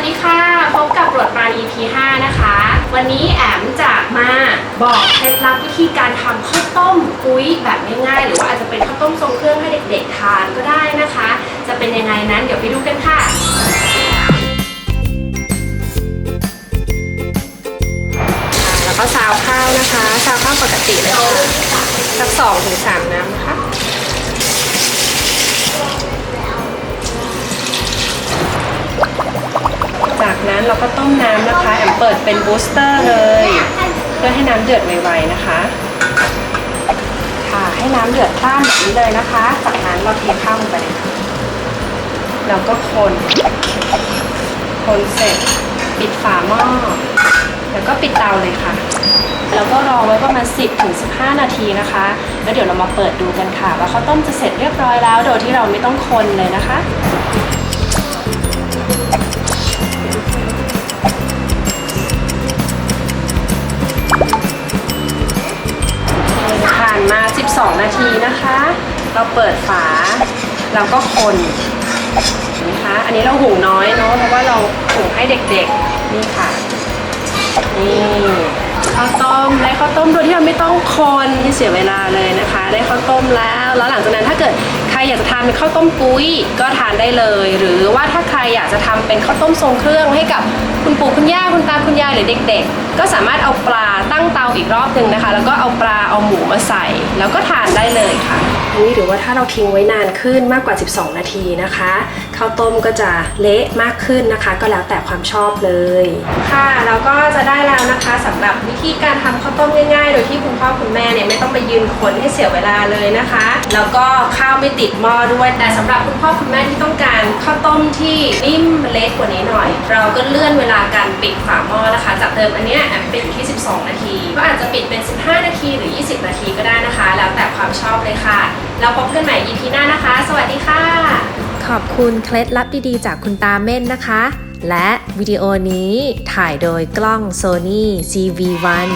วัสดีค่ะ พบกับโปรดปรา EP 5นะคะ วันนี้แอมจะมาบอกเคล็ดลับวิธีการทำข้าวต้มกุ้ยแบบง่ายๆ หรือว่าอาจจะเป็นข้าวต้มทรงเครื่องให้เด็กๆทานก็ได้นะคะ จะเป็นยังไงนั้นเดี๋ยวไปดูกันค่ะแล้วก็ซาวข้าวนะคะ ซาวข้าวปกติเลยค่ะสักสองถึงสามน้ำนะคะ นั้นเราก็ต้มน้ำนะคะแอมเปิดเป็นบูสเตอร์เลย เพื่อให้น้ำเดือดไวๆนะคะ ค่ะให้น้ำเดือดพล่านแบบนี้เลยนะคะ จากนั้นเราเทข้าวลงไปเลยค่ะแล้วก็คนคนเสร็จปิดฝาหม้อแล้วก็ปิดเตาเลยค่ะ แล้วก็รอไว้ประมาณ 10ถึง15 นาทีนะคะ แล้วเดี๋ยวเรามาเปิดดูกันค่ะ ว่าข้าวต้มจะเสร็จเรียบร้อยแล้ว โดยที่เราไม่ต้องคนเลยนะคะ 2 นาทีนะคะ เราเปิดฝาเราก็คนนะคะ อันนี้เราหุงน้อยเนาะเพราะว่าเราหุงให้เด็กๆนี่ค่ะนี่ข้าวต้มได้ข้าวต้มโดยที่เราไม่ต้องคนที่เสียเวลาเลยนะคะ ได้ข้าวต้มแล้ว แล้วหลังจากนั้นถ้าเกิดใครอยากจะทานเป็นข้าวต้มปุ้ยก็ทานได้เลย หรือว่าถ้าใครอยากจะทำเป็นข้าวต้มทรงเครื่องให้กับคุณปู่คุณย่าคุณตาคุณยายหรือเด็ก ๆ ก็สามารถเอาปลาตั้งเตาอีกรอบหนึ่งนะคะ แล้วก็เอาปลา หมูมาใส่ แล้วก็ทานได้เลยค่ะนี่หรือว่าถ้าเราทิ้งไว้นานขึ้นมากกว่า 12 นาทีนะคะข้าวต้มก็จะเละมากขึ้นนะคะ ก็แล้วแต่ความชอบเลย ค่ะเราก็จะได้แล้วนะคะสำหรับวิธีการทำข้าวต้มง่ายๆ โดยที่คุณพ่อคุณแม่เนี่ยไม่ต้องไปยืนคนให้เสียเวลาเลยนะคะ แล้วก็ข้าวไม่ติดหม้อด้วยแต่สำหรับคุณพ่อคุณแม่ที่ต้องการข้าวต้มที่นิ่มเล็กกว่านี้หน่อย เราก็เลื่อนเวลาการปิดฝาหม้อนะคะ จากเดิมอันเนี้ยแอมปิดอยู่ที่ 12 นาที ก็อาจจะปิดเป็น 15 นาทีหรือ 20นาทีก็ได้นะคะ แล้วแต่ความชอบเลยค่ะ แล้วพบกันใหม่ EP หน้านะคะ สวัสดีค่ะ ขอบคุณเคล็ดลับดีๆ จากคุณตาเม่นนะคะ และวิดีโอนี้ถ่ายโดยกล้อง Sony CV1